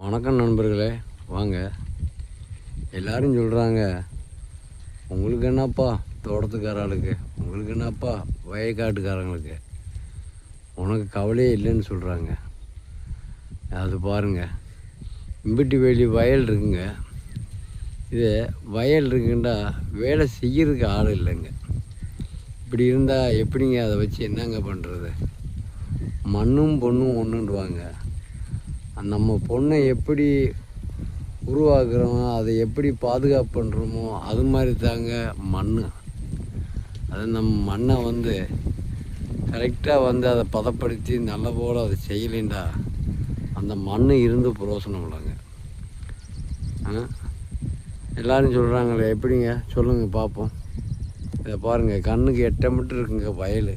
வணக்கம் நண்பர்களே வாங்க. எல்லாரும் சொல்கிறாங்க உங்களுக்கு என்னப்பா தோட்டத்துக்காரர்களுக்கு? உங்களுக்கு என்னப்பா வயக்காட்டுக்காரங்களுக்கு? உனக்கு கவலையே இல்லைன்னு சொல்கிறாங்க அது பாருங்க. இம்பிட்டி வேலி வயல் இருக்குங்க. இது வயல் இருக்குண்டா வேலை செய்கிறதுக்கு ஆள் இல்லைங்க. இப்படி இருந்தால் எப்படிங்க அதை வச்சு என்னங்க பண்ணுறது மண்ணும் பொண்ணும் ஒன்றுன்றுவாங்க நம்ம பொண்ணை எப்படி உருவாக்குறோமோ அதை எப்படி பாதுகாப்பு பண்ணுறோமோ அது மாதிரி தாங்க மண் அது நம்ம மண்ணை வந்து கரெக்டாக வந்து அதை பதப்படுத்தி நல்ல போல் அதை செய்யலைண்டா. அந்த மண் இருந்து புரோசனம் இல்லைங்க. ஆ? எல்லாரும் சொல்கிறாங்களே எப்படிங்க? சொல்லுங்கள் பார்ப்போம் இதை பாருங்கள் கண்ணுக்கு எட்ட மீட்டர் இருக்குங்க வயல்.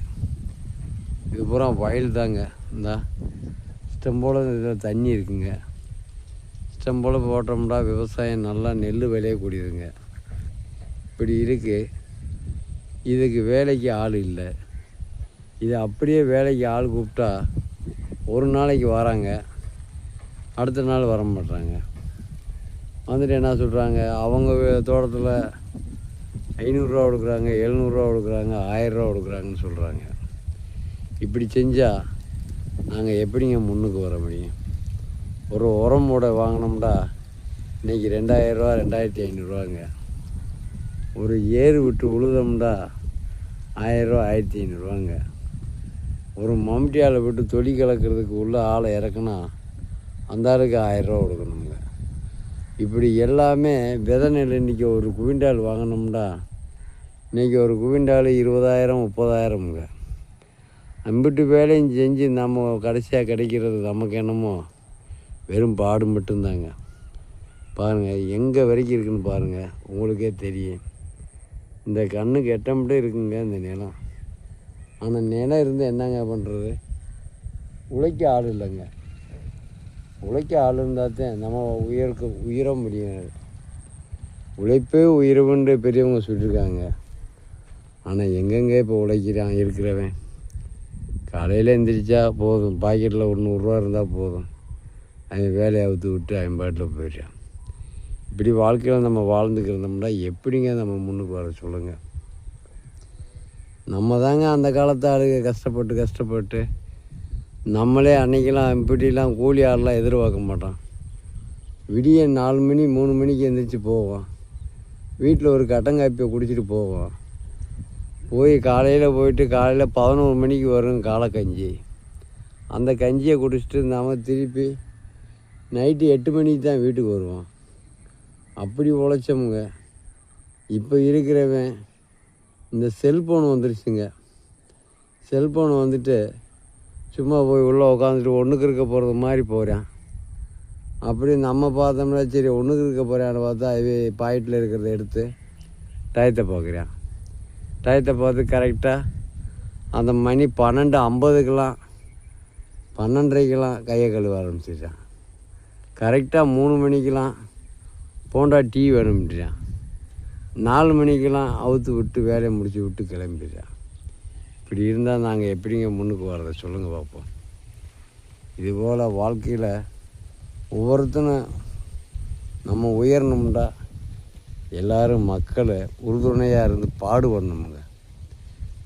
இது பூரா வயல் தாங்க. இந்தா இஷ்டம் போல் இதில் தண்ணி இருக்குங்க. இஷ்டம் போல் போட்டோம்னா விவசாயம் நல்லா நெல் விளையக்கூடியதுங்க இப்படி இருக்குது இதுக்கு வேலைக்கு ஆள் இல்லை. இது அப்படியே வேலைக்கு ஆள் கூப்பிட்டா ஒரு நாளைக்கு வராங்க. அடுத்த நாள் வர மாட்டாங்க வந்துட்டு என்ன சொல்கிறாங்க அவங்க தோட்டத்தில் ஐநூறுரூவா கொடுக்குறாங்க எழுநூறுவா கொடுக்குறாங்க ஆயிரரூவா கொடுக்குறாங்கன்னு சொல்கிறாங்க இப்படி செஞ்சால் நாங்கள் எப்படிங்க முன்னுக்கு வர முடியும்? ஒரு உரம் மூட வாங்கினோம்டா இன்றைக்கி ரெண்டாயிரரூவா ரெண்டாயிரத்தி ஐநூறுரூவாங்க ஒரு ஏறு விட்டு உழுதோம்டா ஆயிரரூவா ஆயிரத்தி ஐநூறுரூவாங்க ஒரு மம்டியால் விட்டு தொலி கலக்கிறதுக்கு உள்ள ஆளை இறக்குனா அந்த ஆளுக்கு ஆயிரரூவா கொடுக்கணுங்க இப்படி எல்லாமே விதை நெல் இன்றைக்கி ஒரு குவிண்டால் வாங்கினோம்டா இன்றைக்கி ஒரு குவிண்டால் இருபதாயிரம் முப்பதாயிரமுங்க. அம்பிட்டு வேலையும் செஞ்சு நம்ம கடைசியாக கிடைக்கிறது நமக்கு என்னமோ வெறும் பாடு மட்டும்தாங்க. பாருங்கள் எங்கே வரைக்கும் இருக்குன்னு பாருங்கள் உங்களுக்கே தெரியும். இந்த கண்ணுக்கு எட்டமிட்டே இருக்குங்க இந்த நிலம். ஆனால் நிலம் இருந்து என்னங்க பண்ணுறது உழைக்க ஆள் இல்லைங்க. உழைக்க ஆள் இருந்தால் தான் நம்ம உயர்க்க உயர முடியும் உழைப்பே உயர்வுன்னு பெரியவங்க சொல்லியிருக்காங்க. ஆனால் எங்கெங்கே இப்போ உழைக்கிறான் இருக்கிறவன்? காலையில் எந்திரிச்சா போதும். பாக்கெட்டில் ஒரு நூறுரூவா இருந்தால் போதும். அவன் வேலையை அவுத்து விட்டு அவன் பாட்டில் போயிட்டான். இப்படி வாழ்க்கையில் நம்ம வாழ்ந்துக்கிறோம்னா எப்படிங்க நம்ம முன்னுக்கு வர சொல்லுங்கள் நம்ம தாங்க அந்த காலத்து ஆளுங்க கஷ்டப்பட்டு கஷ்டப்பட்டு நம்மளே அன்னைக்கெல்லாம் இப்படிலாம் கூலி ஆடெலாம் எதிர்பார்க்க மாட்டோம் விடிய நாலு மணி மூணு மணிக்கு எந்திரிச்சு போவோம் வீட்டில் ஒரு கட்டங்காப்பியை குடிச்சிட்டு போவோம் போய் காலையில் போயிட்டு காலையில் பதினோரு மணிக்கு வரும் காலைக்கஞ்சி அந்த கஞ்சியை குடிச்சிட்டு இருந்தாமல் திருப்பி நைட்டு எட்டு மணிக்கு தான் வீட்டுக்கு வருவோம். அப்படி உழைச்சோமுங்க. இப்போ இருக்கிறவன் இந்த செல்ஃபோன் வந்துருச்சுங்க. செல்ஃபோன் வந்துட்டு சும்மா போய் உள்ளே உட்காந்துட்டு ஒன்றுக்கு இருக்க போகிறது மாதிரி போகிறான் அப்படி நம்ம பார்த்தோம்னா சரி ஒன்றுக்கு இருக்க போகிறான்னு பார்த்தா அது பாயிட்டில் இருக்கிறத எடுத்து டயத்தை பார்க்குறான். டயத்தை பார்த்து கரெக்டாக அந்த மணி பன்னெண்டு ஐம்பதுக்கெலாம் பன்னெண்டரைக்கெலாம் கையை கழுவ ஆரம்பிச்சிட்டான். கரெக்டாக மூணு மணிக்கெலாம் போண்டா டீ வேணும்ன்றான். நாலு மணிக்கெல்லாம் அவுத்து விட்டு வேலையை முடிச்சு விட்டு கிளம்பிடுறான். இப்படி இருந்தால் நாங்கள் எப்படிங்க முன்னுக்கு வர்றதை சொல்லுங்கள் பார்ப்போம் இதுபோல் வாழ்க்கையில் ஒவ்வொருத்தனும் நம்ம உயரணும்டா. எல்லாரும் மக்களை உறுதுணையாக இருந்து பாடுபடணுமுங்க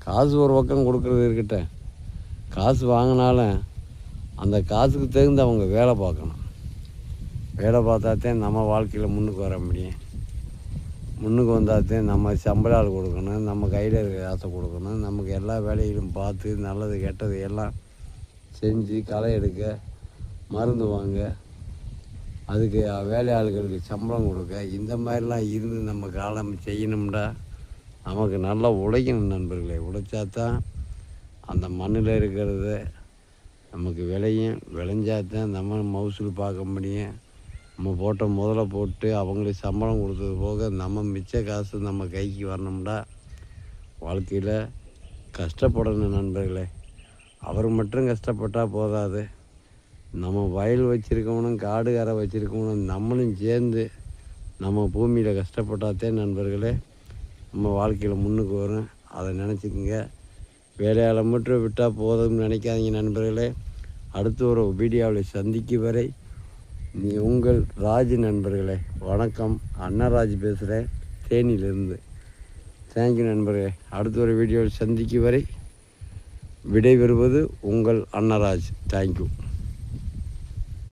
காசு ஒரு பக்கம் கொடுக்குறது இருக்கட்டும். காசு வாங்கினாலும் அந்த காசுக்கு தகுந்த அவங்க வேலை பார்க்கணும். வேலை பார்த்தாத்தே நம்ம வாழ்க்கையில் முன்னுக்கு வர முடியும். முன்னுக்கு வந்தாத்தே நம்ம சம்பள ஆள் கொடுக்கணும். நம்ம கையில் இருக்கிற காசை கொடுக்கணும். நமக்கு எல்லா வேலையிலும் பார்த்து நல்லது கெட்டது எல்லாம் செஞ்சு களை எடுக்க மருந்து வாங்க அதுக்கு வேலை சம்பளம் கொடுக்க இந்த மாதிரிலாம் இருந்து நம்ம காலம் செய்யணும்டா. நமக்கு நல்லா உழைக்கணும் நண்பர்களே. உழைச்சா தான் அந்த மண்ணில் இருக்கிறத நமக்கு விளையும். விளைஞ்சா தான் நம்ம மவுசூல் பார்க்க முடியும். நம்ம போட்ட முதல்ல போட்டு அவங்களுக்கு சம்பளம் கொடுத்தது போக நம்ம மிச்ச காசு நம்ம கைக்கு வரணும்டா. வாழ்க்கையில் கஷ்டப்படணும் நண்பர்களே. அவர் மட்டும் கஷ்டப்பட்டால் போதாது. நம்ம வயல் வச்சுருக்கவனும் காடுகாரை வச்சுருக்கவனும் நம்மளும் சேர்ந்து நம்ம பூமியில் கஷ்டப்பட்டாத்தே நண்பர்களே நம்ம வாழ்க்கையில் முன்னுக்கு வரும் அதை நினச்சிக்கோங்க. வேலையால் மட்டும் விட்டால் போதும்னு நினைக்காதீங்க நண்பர்களே. அடுத்து ஒரு வீடியோவில் சந்திக்கும் வரை நீ உங்கள் ராஜ் நண்பர்களே. வணக்கம். அன்னராஜ் பேசுகிறேன் தேனியிலிருந்து. தேங்க்யூ நண்பர்களே. அடுத்த ஒரு வீடியோவில் சந்திக்கும் வரை விடைபெறுவது உங்கள் அன்னராஜ் தேங்க்யூ